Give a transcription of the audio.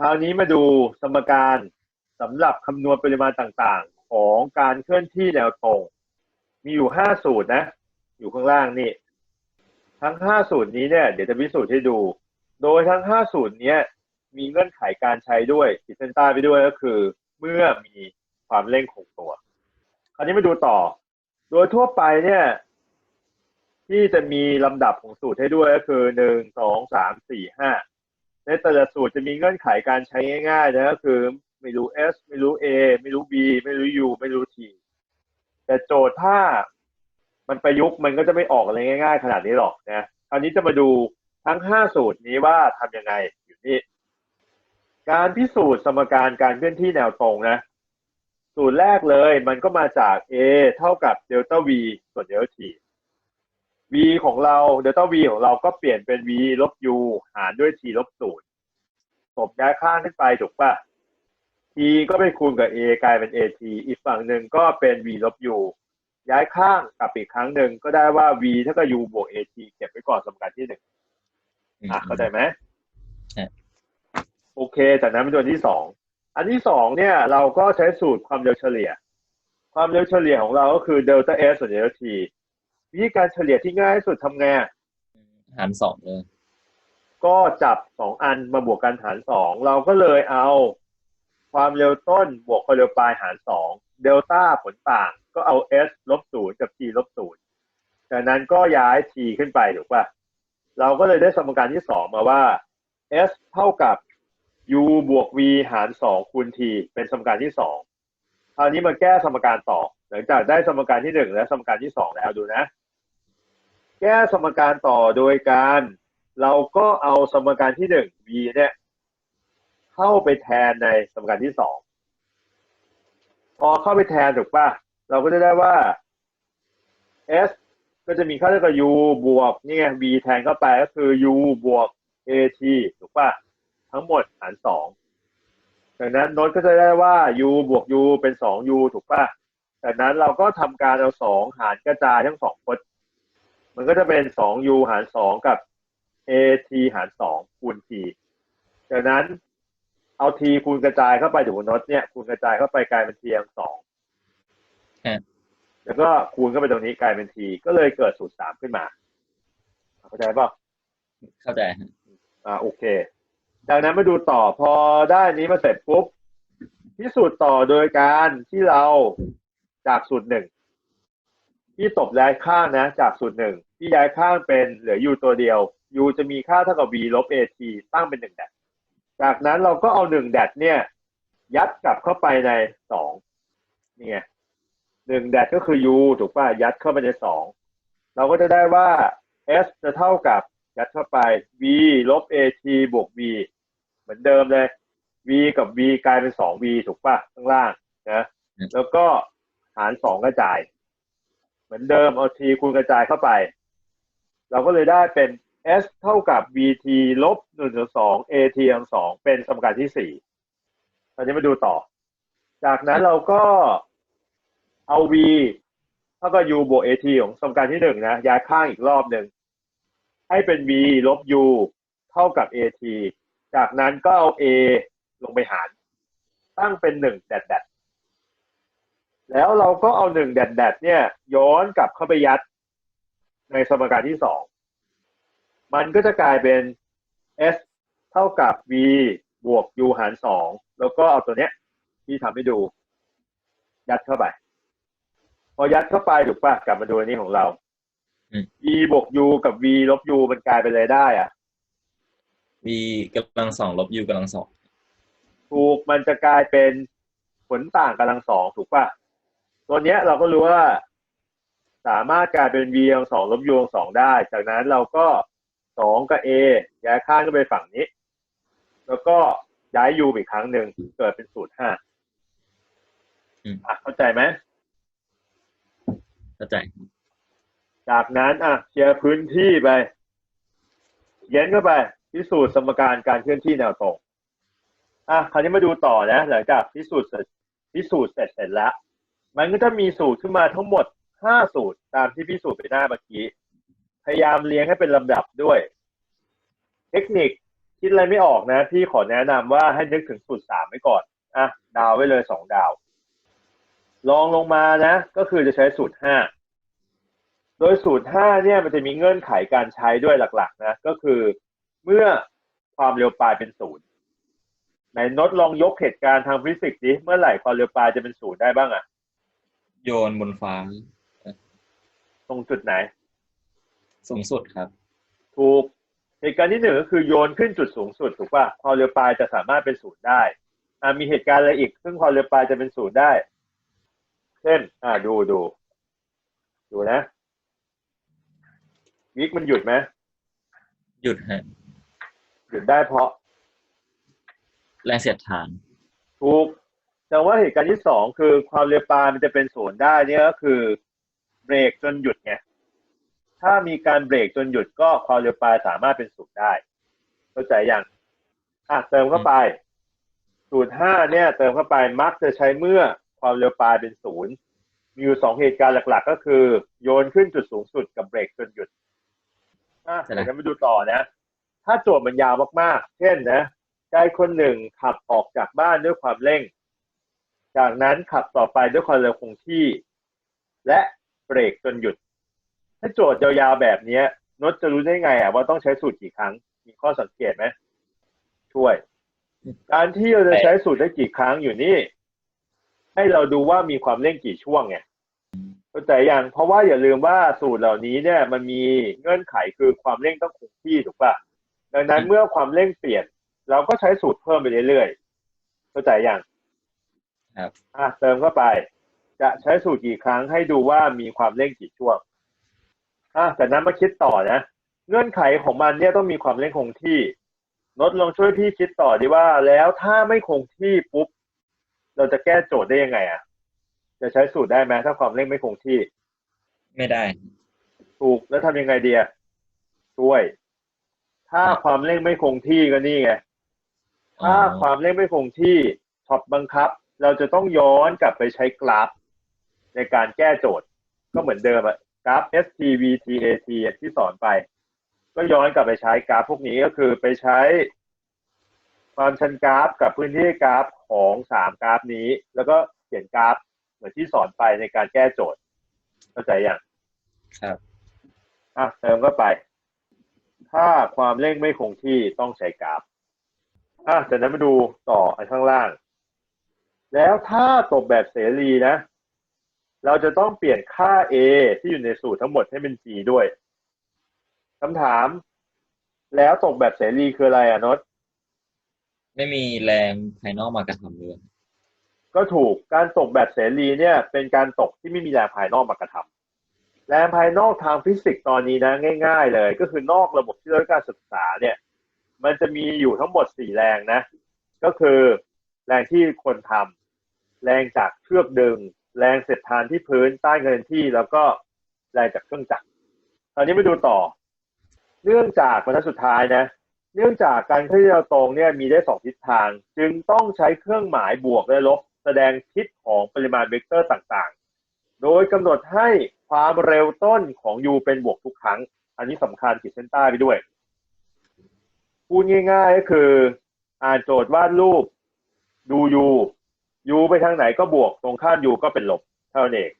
คราวนี้มาดูสมการสำหรับคำนวณปริมาณต่างๆ ของการเคลื่อนที่แนวตรง มีอยู่ห้าสูตรนะ อยู่ข้างล่างนี่ ทั้งห้าสูตรนี้เนี่ยเดี๋ยวจะพิสูจน์ให้ดู โดยทั้งห้าสูตรเนี้ยมีเงื่อนไขการใช้ด้วยติดเส้นใต้ไปด้วยก็คือ เมื่อมีความเร่งคงตัว คราวนี้มาดูต่อ โดยทั่วไปเนี่ย ที่จะมีลำดับของสูตรให้ด้วยก็คือหนึ่งสองสามสี่ห้า ในแต่ละสูตรจะมีเงื่อนไขการใช้ง่ายๆนะก็คือไม่รู้ S ไม่รู้ A ไม่รู้ B ไม่รู้ U ไม่รู้ T แต่โจทย์ถ้ามันประยุกต์มันก็จะไม่ออกอะไรง่าย ๆ ขนาดนี้หรอกนะคราวนี้จะมาดูทั้งห้าสูตรนี้ว่าทำยังไงอยู่นี่การพิสูจน์สมการการเคลื่อนที่แนวตรงนะ สูตรแรกเลยมันก็มาจาก A เท่ากับเดลต้า V ส่วนเดลต้า T v ของเราเดลต้า v ของเราก็เปลี่ยนเป็น v ลบ u หารด้วย t ลบศูนย์ตบย้ายข้างขึ้นไปถูกปะ t ก็ไปคูณกับ a กลายเป็น at อีกฝั่งหนึ่งก็เป็น v ลบ u ย้ายข้างกลับอีกครั้งหนึ่งก็ได้ว่า v เท่ากับ u บวก at เก็บไว้ก่อนสมการที่หนึ่งอะเข้าใจไหมใช่โอเคจากนั้นเป็นตัวที่สองอันที่สองเนี่ยเราก็ใช้สูตรความเร็วเฉลี่ย ความเร็วเฉลี่ยของเราก็คือเดลต้า s ส่วนเดลต้า t วิธีการเฉลี่ยที่ง่ายที่สุดทำไงอะหารสองเลย ก็จับสองอันมาบวกกันหารสองเราก็เลยเอาความเร็วต้นบวกความเร็วปลายหารสองเดลต้าผลต่างก็เอา s ลบศูนย์กับ t ลบศูนย์จากนั้นก็ย้าย t ขึ้นไปถูกป่ะเราก็เลยได้สมการที่สองมาว่า s เท่ากับ u บวก v หารสองคูณ t เป็นสมการที่สองคราวนี้มาแก้สมการต่อ หลังจากได้สมการที่หนึ่งและสมการที่สองแล้วดูนะ แก้สมการต่อโดยการ เราก็เอาสมการที่หนึ่ง v เนี่ยเข้าไปแทนในสมการที่สองพอเข้าไปแทนถูกปะเราก็จะได้ว่า s ก็จะมีค่าเท่ากับ u บวกนี่ไง v แทนเข้าไปก็คือ u บวก at ถูกปะทั้งหมดหารสองจากนั้นโน้ตก็จะได้ว่า u บวก u เป็นสอง u ถูกปะจากนั้นเราก็ทำการเอาสองหารกระจายทั้งสองพจน์ มันก็จะเป็นสอง u หารสองกับ at หารสองคูณ t จากนั้นเอา t คูณกระจายเข้าไปถูกบนโน้ตเนี่ยคูณกระจายเข้าไปกลายเป็น t ทั้งสองฮะแล้วก็คูณเข้าไปตรงนี้กลายเป็น t ก็เลยเกิดสูตรสามขึ้นมา เข้าใจเปล่าเข้าใจฮะอ่าโอเค จากนั้นมาดูต่อพอได้นี้มาเสร็จปุ๊บพิสูจน์ต่อโดยการที่เราจากสูตรหนึ่ง ที่ตบย้ายข้างนะ จากสูตรหนึ่งที่ย้ายข้างเป็นเหลือ u ตัวเดียว u จะมีค่าเท่ากับ v ลบ at ตั้งเป็นหนึ่งแดดจากนั้นเราก็เอาหนึ่งแดดเนี่ย ยัดกลับเข้าไปในสองนี่ไงหนึ่งแดดก็คือ u ถูกป่ะยัดเข้าไปในสองเราก็จะได้ว่า s จะเท่ากับยัดเข้าไป v ลบ at บวก v เหมือนเดิมเลย v กับ v กลายเป็นสอง v ถูกป่ะข้างล่างนะแล้วก็หารสองกระจาย เหมือนเดิมเอา t คูณกระจายเข้าไป เราก็เลยได้เป็น s เท่ากับ vt ลบหนึ่งส่วนสอง at ทั้งสองเป็นสมการที่สี่ตอนนี้มาดูต่อ จากนั้นเราก็เอา v เท่ากับ u บวก at ของสมการที่หนึ่งนะย้ายข้างอีกรอบหนึ่งให้เป็น v ลบ u เท่ากับ at จากนั้นก็เอา a ลงไปหาร ตั้งเป็นหนึ่งแดดแดด แล้วเราก็เอาหนึ่งแดดแดดเนี่ย ย้อนกลับเข้าไปยัดในสมการที่สองมันก็จะกลายเป็น s เท่ากับ v บวก u หารสองแล้วก็เอาตัวเนี้ยที่ทำให้ดู ยัดเข้าไป พอยัดเข้าไปถูกปะกลับมาดูอันนี้ของเรา v บวก u กับ v ลบ u มันกลายเป็นอะไรได้อะ v กำลังสองลบ u กำลังสองถูกมันจะกลายเป็นผลต่างกำลังสองถูกปะ ตัวเนี้ยเราก็รู้ว่า สามารถกลายเป็น v กำลังสองลบ u กำลังสองได้ จากนั้นเราก็สองกับ a ย้ายข้างก็ไปฝั่งนี้ แล้วก็ย้าย u อีกครั้งหนึ่งเกิดเป็นสูตรห้าอืมอะเข้าใจไหมเข้าใจ จากนั้นอะเคลียร์พื้นที่ไปเขียนเข้าไปพิสูจน์สมการการเคลื่อนที่แนวตรงอะคราวนี้มาดูต่อนะ หลังจากพิสูจน์เสร็จพิสูจน์เสร็จเสร็จแล้ว มันก็จะมีสูตรขึ้นมาทั้งหมดห้าสูตรตามที่พิสูจน์ไปหน้าเมื่อกี้ พยายามเรียงให้เป็นลำดับด้วย เทคนิคคิดอะไรไม่ออกนะ พี่ขอแนะนำว่าให้นึกถึงสูตรสามไว้ก่อนอะดาวไว้เลยสองดาวลองลงมานะ ก็คือจะใช้สูตรห้าโดยสูตรห้าเนี่ยมันจะมีเงื่อนไขการใช้ด้วยหลักๆ นะ ก็คือเมื่อความเร็วปลายเป็นศูนย์ไหนนดลองยกเหตุการณ์ทางฟิสิกส์ดิเมื่อไหร่ความเร็วปลายจะเป็นศูนย์ได้บ้างอะ โยนบนฟ้า ตรงจุดไหน สูงสุดครับ ถูกเหตุการณ์ที่หนึ่งก็คือโยนขึ้นจุดสูงสุดถูกป่ะความเร็วปลายจะสามารถเป็นศูนย์ได้อ่ามีเหตุการณ์อะไรอีก ซึ่งความเร็วปลายจะเป็นศูนย์ได้ เช่น อ่าดูดูดูนะวิกมันหยุดไหมหยุดฮะหยุดได้เพราะ แรงเสียดทาน ถูก แต่ว่าเหตุการณ์ที่สองคือความเร็วปลายมันจะเป็นศูนย์ได้เนี่ยก็คือเบรกจนหยุดไงถ้ามีการเบรกจนหยุดก็ความเร็วปลายสามารถเป็นศูนย์ได้เข้าใจยังอะเติมเข้าไปสูตรห้าเนี่ย เติมเข้าไปมักจะใช้เมื่อความเร็วปลายเป็นศูนย์มีอยู่สองเหตุการณ์หลัก ๆ ก็คือ โยนขึ้นจุดสูงสุดกับเบรกจนหยุดอะใช่เดี๋นะยวเราไปดูต่อนะ ถ้าโจทย์มันยาวมากๆ เช่นนะชายคนหนึ่งขับออกจากบ้านด้วยความเร่ง จากนั้นขับต่อไปด้วยความเร็วคงที่ และเบรกจนหยุด ถ้าโจทย์ยาวๆแบบนี้นดจะรู้ได้ไงอะว่าต้องใช้สูตรกี่ครั้ง มีข้อสังเกตไหมช่วย การที่เราจะใช้สูตรได้กี่ครั้งอยู่นี่ ให้เราดูว่ามีความเร่งกี่ช่วงไงเข้าใจยังเพราะว่าอย่าลืมว่าสูตรเหล่านี้เนี่ย มันมีเงื่อนไขคือความเร่งต้องคงที่ถูกปะดังนั้นเมื่อความเร่งเปลี่ยน เราก็ใช้สูตรเพิ่มไปเรื่อยๆเข้าใจยัง ครับอะเติมเข้าไป จะใช้สูตรกี่ครั้งให้ดูว่ามีความเร่งกี่ช่วงอะแต่นั้นมาคิดต่อนะเงื่อนไขของมันเนี่ยต้องมีความเร่งคงที่นดลองช่วยพี่คิดต่อดีว่าแล้วถ้าไม่คงที่ปุ๊บ เราจะแก้โจทย์ได้ยังไงอะจะใช้สูตรได้ไหมถ้าความเร่งไม่คงที่ ไม่ได้ ถูกแล้วทำยังไงดีอะช่วย ถ้าความเร่งไม่คงที่ก็นี่ไงถ้าความเร่งไม่คงที่ช็อตบังคับ เราจะต้องย้อนกลับไปใช้กราฟ ในการแก้โจทย์ ก็เหมือนเดิมอะกราฟ STVTAT อะที่สอนไป ก็ย้อนกลับไปใช้กราฟพวกนี้ก็คือไปใช้ความชันกราฟกับพื้นที่กราฟของสามกราฟนี้ แล้วก็เขียนกราฟเหมือนที่สอนไปในการแก้โจทย์เข้าใจยังครับอะเติมเข้าไป ถ้าความเร่งไม่คงที่ต้องใช้กราฟอะจากนั้นมาดูต่ออันข้างล่าง แล้วถ้าตบแบบเสรีนะ เราจะต้องเปลี่ยนค่า A ที่อยู่ในสูตรทั้งหมดให้เป็น G ด้วยคำถาม แล้วตบแบบเสรีคืออะไรอะนดไม่มีแรงภายนอกมากระทำเลยก็ถูกการตกแบบเสรีเนี่ย เป็นการตกที่ไม่มีแรงภายนอกมากระทำแรงภายนอกทางฟิสิกส์ตอนนี้นะง่าย ๆ เลย ก็คือนอกระบบที่เราได้การศึกษาเนี่ย มันจะมีอยู่ทั้งหมดสี่แรงนะ ก็คือแรงที่คนทำ แรงจากเชือกดึง แรงเสียดทานที่พื้นใต้เงินที่แล้วก็แรงจากเครื่องจักรตอนนี้ไปดูต่อ เนื่องจากบรรทัดสุดท้ายนะ เนื่องจากการเคลื่อนที่ตรงเนี่ยมีได้สองทิศทาง จึงต้องใช้เครื่องหมายบวกและลบแสดงทิศของปริมาณเวกเตอร์ต่างๆ โดยกำหนดให้ความเร็วต้นของ u เป็นบวกทุกครั้ง อันนี้สำคัญขีดเส้นใต้ไปด้วยพูดง่ายๆก็คือ อ่านโจทย์วาดรูปดู u ยูไปทางไหนก็บวกตรงข้ามยูก็เป็นลบเท่านั้นเอง